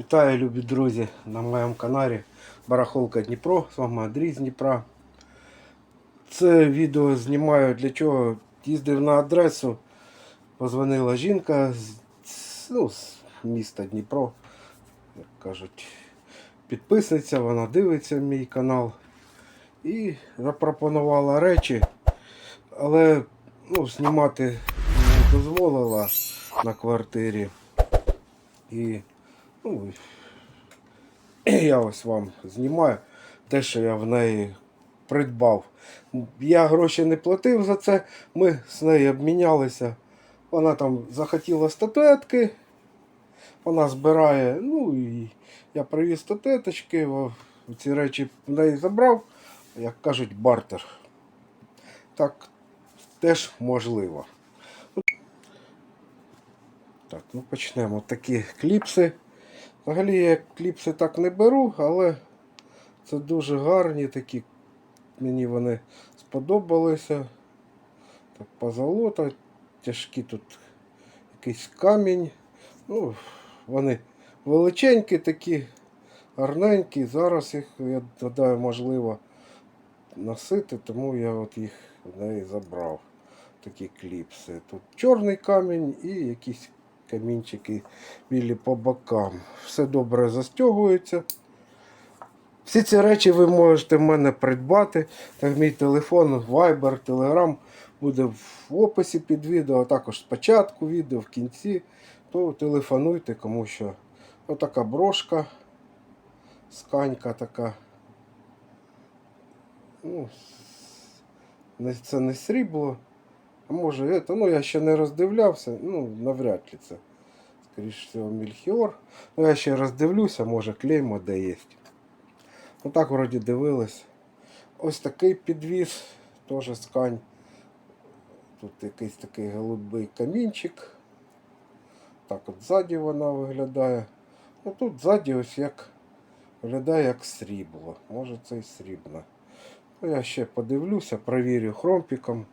Вітаю, любі друзі, на моєму каналі Барахолка Дніпро. З вами Андрій з Дніпра. Це відео знімаю для чого. Їздив на адресу, позвонила жінка з, ну, з міста Дніпро. Як кажуть, підписниця, вона дивиться мій канал. І запропонувала речі, але ну, знімати не дозволила на квартирі. І Ну, я ось вам знімаю те, що я в неї придбав. Я гроші не платив за це, ми з нею обмінялися. Вона там захотіла статуетки, вона збирає, ну і я привіз статуеточки, ці речі в неї забрав, як кажуть, бартер. Так теж можливо. Так, ну почнемо. Такі кліпси. Взагалі я кліпси так не беру, але це дуже гарні такі. Мені вони сподобалися. Так, позолота, тяжкі тут якийсь камінь. Ну, вони величенькі такі, гарненькі. Зараз їх, я гадаю, можливо носити, тому я от їх в неї забрав. Такі кліпси. Тут чорний камінь і якісь камінчики білі по бокам. Все добре застягується. Всі ці речі ви можете в мене придбати. Так, мій телефон, Viber, Telegram буде в описі під відео, а також спочатку відео, в кінці. То телефонуйте, кому що. Отака брошка, сканька така. Ну, це не срібло. А може, це, ну я ще не роздивлявся, ну, навряд ли це. Скоріше всього, Мільхіор. Ну, я ще роздивлюся, може клеймо де є. Ну так вроді дивились. Ось такий підвіз, теж скань. Тут якийсь такий голубий камінчик. Так от ззаді вона виглядає. Ну тут ззаді ось як виглядає як срібло. Може це і срібно. Ну, я ще подивлюся, провірю хромпіком.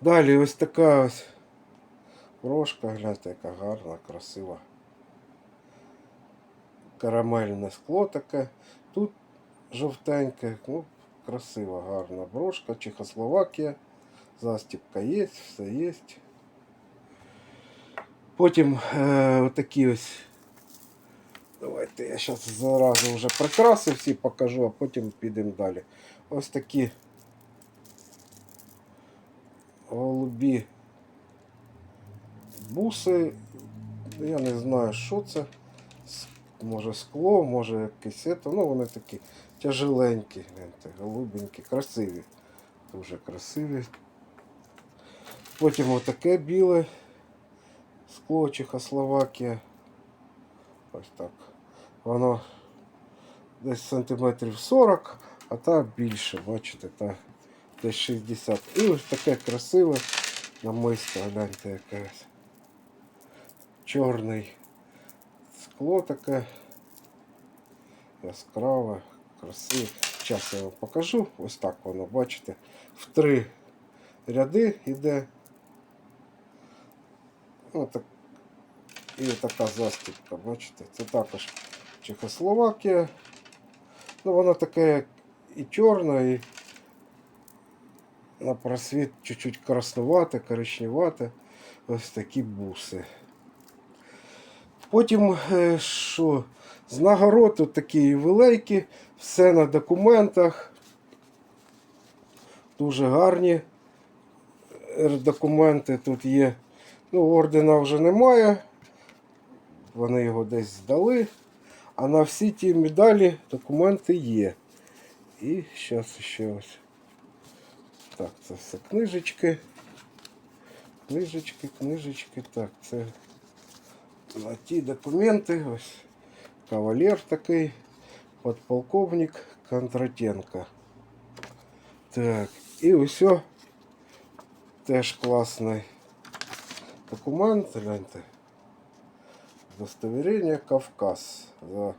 Далі ось така ось брошка, гляньте, яка гарна, красива. Карамельне скло таке. Тут жовтеньке, ну, красива, гарна брошка, Чехословакія. Застіпка є, все є. Потім е, отакі ось. Давайте я зараз заразу вже прикраси всі покажу, а потім підемо далі. Ось такі голубі буси. Я не знаю, що це. Може скло, може якесь це. Ну, вони такі тяжеленькі, голубенькі, красиві. Дуже красиві. Потім отаке біле скло Чехословакія. Ось так. Воно десь сантиметрів 40, а та більше, бачите, та десь 60. І ось таке красиве намисто, гляньте якесь. Чорний скло таке. Яскраве, красиве. Зараз я вам покажу. Ось так воно, бачите, в три ряди йде. Отак. І така застібка, бачите, це також Чехословакія. Ну, воно таке як і чорне, і на просвіт чуть-чуть краснувате, коричневате. Ось такі буси. Потім, е, що, з нагород такі великі, все на документах. Дуже гарні е, документи тут є. Ну, ордена вже немає. Вони його десь здали. А на всі ті медалі документи є. І зараз ще ось. Так, це все книжечки. Книжечки, книжечки. Так, це на ті документи. Ось кавалер такий, подполковник Кондратенко. Так, і ось теж класний документ, гляньте. Удостоверение Кавказ. За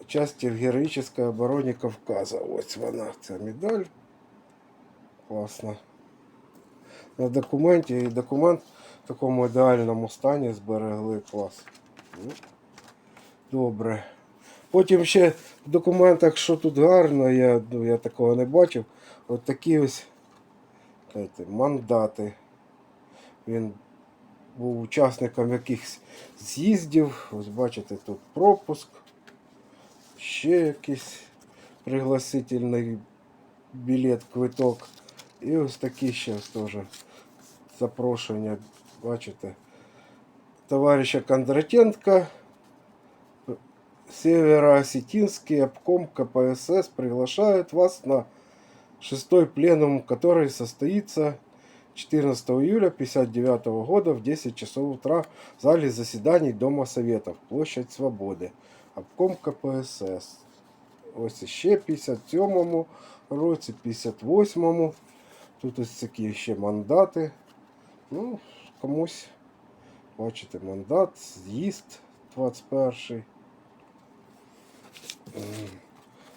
участие в героической обороне Кавказа. Ось вона, ця медаль. Класно. На документі і документ в такому ідеальному стані зберегли клас. Ну, Добре. Потім ще в документах, що тут гарно, я, ну, я такого не бачив. От такі ось знаєте, мандати. Він був учасником якихось з'їздів. Ось бачите, тут пропуск. Ще якийсь пригласительний білет, квиток. І ось такі ще ось теж запрошення. Бачите. Товариша Кондратенко. Североосетинский обком КПСС приглашает вас на шестой пленум, который состоится 14 июля 1959 года в 10 часов утра в зале заседаний Дома Советов, площадь Свободы. Обком КПСС. Ось ще 57-му році, 58-му. Тут ось такі ще мандати. Ну, комусь, бачите, мандат, з'їзд 21-й.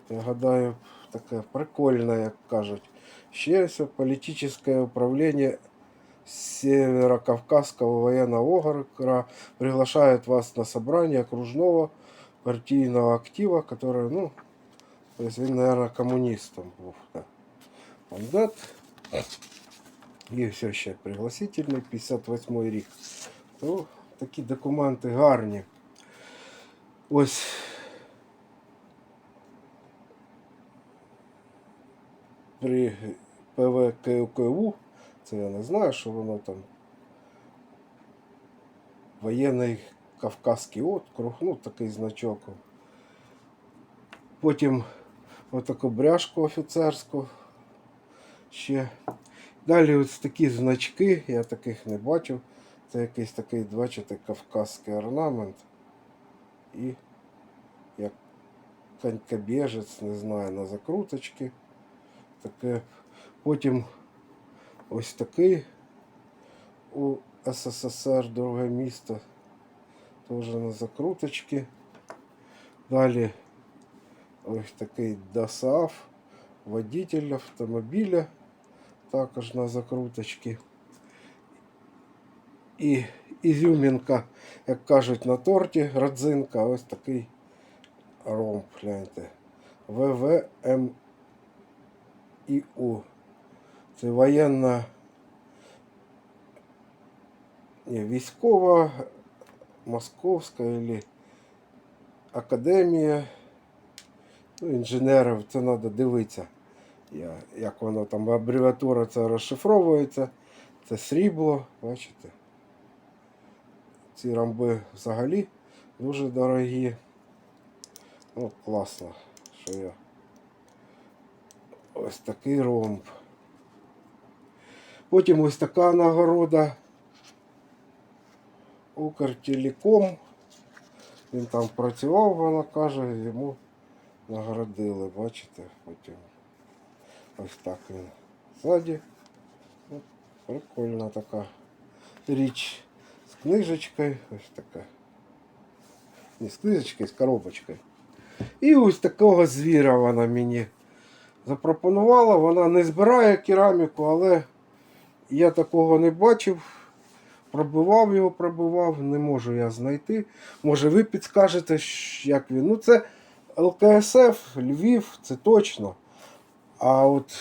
Я гадаю, таке прикольне, як кажуть. Ще ось політичне управління Северокавказского военного округа приглашает вас на собрание окружного партийного актива, который, ну, то есть він, наверное, коммунистом був. Да. Мандат. І все ще пригласительний 58 рік. То такі документи гарні. Ось при ПВКУ, це я не знаю, що воно там. Воєнний Кавказський округ, ну такий значок. Потім отаку бряшку офіцерську. Ще. Далі ось такі значки, я таких не бачив. Це якийсь такий, бачите, кавказський орнамент. І як конькобежець, не знаю, на закруточки. Таке. Потім ось такий у СССР друге місто. Теж на закруточки. Далі ось такий ДОСААФ, водитель автомобіля, також на закруточки. І ізюмінка, як кажуть на торті, родзинка, ось такий ромб, гляньте. ВВМ ІУ. Це воєнна ні, військова Московська или Академія ну, інженерів, це треба дивитися, як воно там абревіатура це розшифровується. Це срібло, бачите. Ці рамби взагалі дуже дорогі. Ну, класно, що я. Ось такий ромб. Потім ось така нагорода. Укртелеком. Він там працював, вона каже, йому нагородили, бачите, потім ось так він ззаді. Прикольна така річ з книжечкою. Ось така. Не з книжечкою, з коробочкою. І ось такого звіра вона мені запропонувала. Вона не збирає кераміку, але я такого не бачив. Пробивав його, пробивав, не можу я знайти. Може ви підскажете, як він. Ну це ЛКСФ, Львів, це точно. А от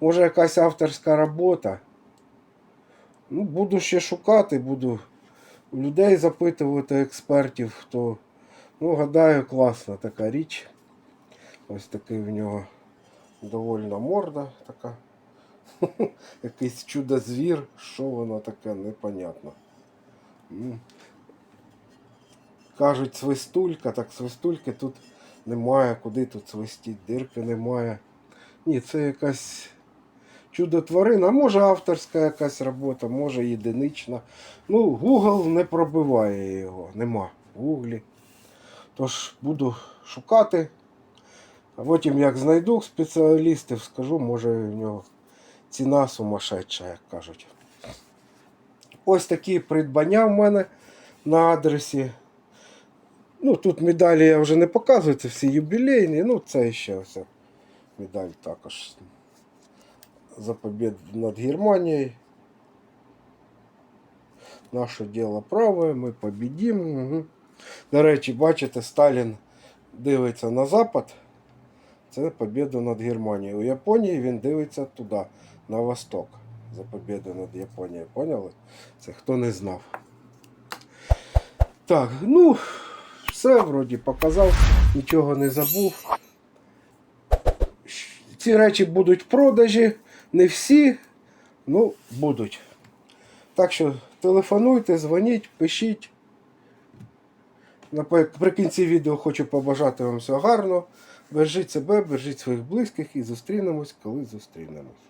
може якась авторська робота. Ну, буду ще шукати, буду людей запитувати експертів, хто. Ну, гадаю, класна така річ. Ось такий в нього довольна морда така. Якийсь чудо-звір, що воно таке, непонятно. Кажуть, свистулька, так свистульки тут немає, куди тут свистіть, дирки немає. Ні, це якась чудо-тварина, може авторська якась робота, може єдинична. Ну, Google не пробиває його, нема в Гуглі. Тож буду шукати. А потім, як знайду спеціалістів, скажу, може в нього ціна сумасшедша, як кажуть. Ось такі придбання в мене на адресі. Ну, тут медалі я вже не показую, це всі юбілейні. Ну, це ще ось медаль також за побіду над Германією. Наше діло праве, ми побідімо. Угу. До речі, бачите, Сталін дивиться на запад. Це побіда над Германією. У Японії він дивиться туди, на восток. За побіду над Японією. Поняли? Це хто не знав. Так, ну, все вроді показав, нічого не забув. Ці речі будуть в продажі, не всі, ну, будуть. Так що телефонуйте, дзвоніть, пишіть. Наприкінці відео хочу побажати вам всього гарного. Бережіть себе, бережіть своїх близьких і зустрінемось, коли зустрінемось.